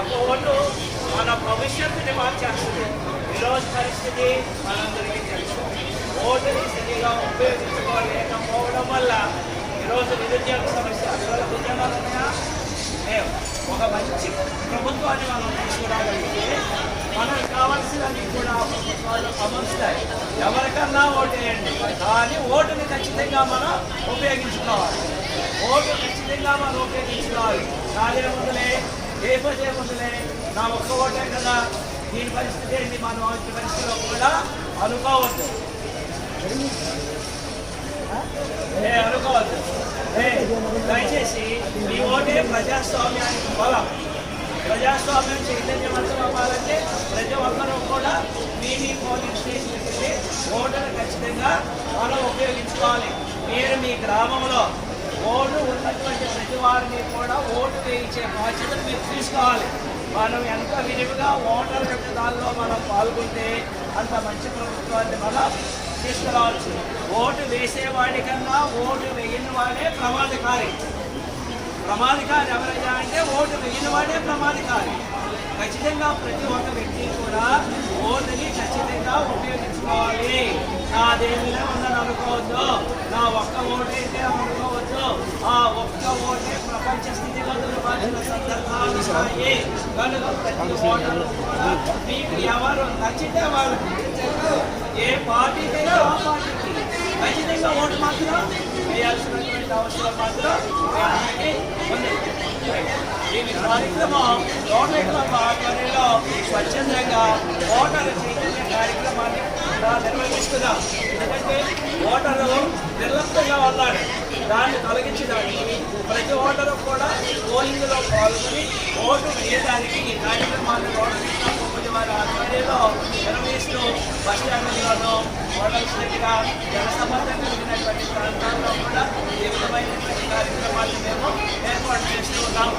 ఒక ఓటు మన భవిష్యత్తుని మార్చేస్తుంది. ఈరోజు పరిస్థితి మనందరికీ తెలుసు. ఓటుని సరిగా ఉపయోగించుకోలేకపోవడం వల్ల ఈరోజు నిరుద్యోగ సమస్య అందువల్ల ఉద్యోగాలు ఉన్నాయా? లేవు. ఒక మంచి ప్రభుత్వాన్ని మనం తీసుకురాగలిగితే మనకు కావాల్సినవి కూడా ప్రభుత్వాలు అమలుస్తాయి ఎవరికన్నా ఓటేయండి కానీ ఓటుని ఖచ్చితంగా మనం ఉపయోగించుకోవాలి. ఓటు ఖచ్చితంగా మనం ఉపయోగించుకోవాలి. నాదే ముందులే ఏ నా ఒక్క ఓటే కదా దీని పరిస్థితి ఏంటి మనం వచ్చే పరిస్థితిలో కూడా అనుకోవద్దు ఏ అనుకోవద్దు ఏ దయచేసి మీ ఓటే ప్రజాస్వామ్యానికి బలం ప్రజాస్వామ్యం చైతన్యవంతం అవ్వాలంటే ప్రతి ఒక్కరూ కూడా మీ మీ పోలింగ్ స్టేషన్కి వెళ్ళి ఖచ్చితంగా మనం ఉపయోగించుకోవాలి మీరు మీ గ్రామంలో వారిని కూడా ఓటు వేయించే బాధ్యత మీరు తీసుకోవాలి. మనం ఎంత విరివిగా ఓటర్ యొక్క దానిలో మనం పాల్గొంటే అంత మంచి ప్రభుత్వాన్ని మనం తీసుకురావచ్చు. ఓటు వేసేవాడి కన్నా ఓటు వేయని వాడే ప్రమాదకారి. ప్రమాదకారి ఎవరైనా అంటే ఓటు వేయని వాడే ప్రమాదకారి. ఖచ్చితంగా ప్రతి ఒక్క వ్యక్తి కూడా ఓటుని ఖచ్చితంగా ఉపయోగించుకోవాలి. నాదేమిలో ఉందని అనుకోవద్దు. నా ఒక్క ఓటు అయితే అనుకోవద్దు. ఆ ఒక్క ఓటు సందర్భాలు మీకు ఎవరు నచ్చితే వాళ్ళు ఏ పార్టీకైనా ఆ పార్టీకి ఖచ్చితంగా ఓటు మాత్రం వేయాల్సినటువంటి అవసరం మాత్రం మనకి ఉంది కార్యక్రమం రోటరీ క్లబ్ ఆధ్వర్యంలో స్వచ్ఛందంగా ఓటర్ల చైతన్య కార్యక్రమాన్ని నిర్వహిస్తున్నాం ఎందుకంటే ఓటరు నిర్లక్ష్యంగా ఉన్నాడు దాన్ని తొలగించడానికి ప్రతి ఓటరు పోలింగ్లో పాల్గొని ఓటు వేయడానికి ఈ కార్యక్రమాన్ని రోటరీ క్లబ్ వారి ఆధ్వర్యంలో నిర్వహిస్తూ బస్టాండ్లలో మోడల్స్గా మోడల్స్ దగ్గర కలిగినటువంటి ప్రాంతాల్లో కూడా ఈ విధమైనటువంటి కార్యక్రమాన్ని మేము ఏర్పాటు చేస్తూ ఉన్నాము.